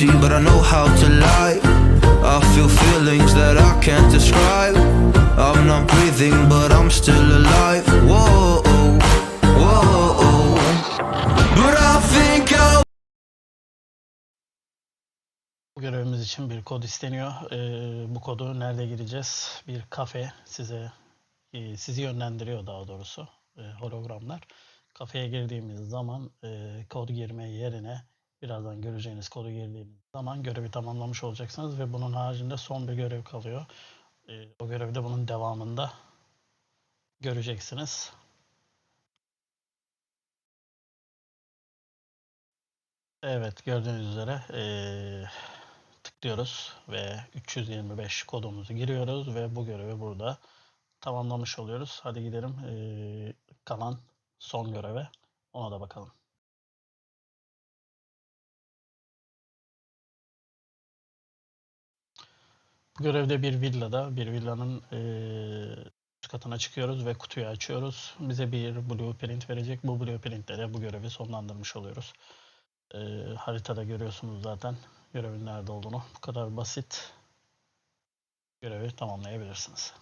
empty, but I know how to lie. I feel feelings that I can't describe. I'm not breathing, but I'm still alive. Whoa, whoa. But I think I'll. Bu görevimiz için bir kod isteniyor. Ee, bu kodu nerede gireceğiz? Bir kafe size e, sizi yönlendiriyor daha doğrusu e, hologramlar. Kafeye girdiğimiz zaman e, kod girme yerine birazdan göreceğiniz kodu girdiğiniz zaman görevi tamamlamış olacaksınız ve bunun haricinde son bir görev kalıyor. E, o görevde bunun devamında göreceksiniz. Evet gördüğünüz üzere eee, tıklıyoruz ve 325 kodumuzu giriyoruz ve bu görevi burada tamamlamış oluyoruz. Hadi gidelim eee, kalan son göreve ona da bakalım. Görevde bir villada, bir villanın eee, üst katına çıkıyoruz ve kutuyu açıyoruz. Bize bir blueprint verecek. Bu blueprintle de bu görevi sonlandırmış oluyoruz. Ee, haritada görüyorsunuz zaten görevin nerede olduğunu. Bu kadar basit görevi tamamlayabilirsiniz.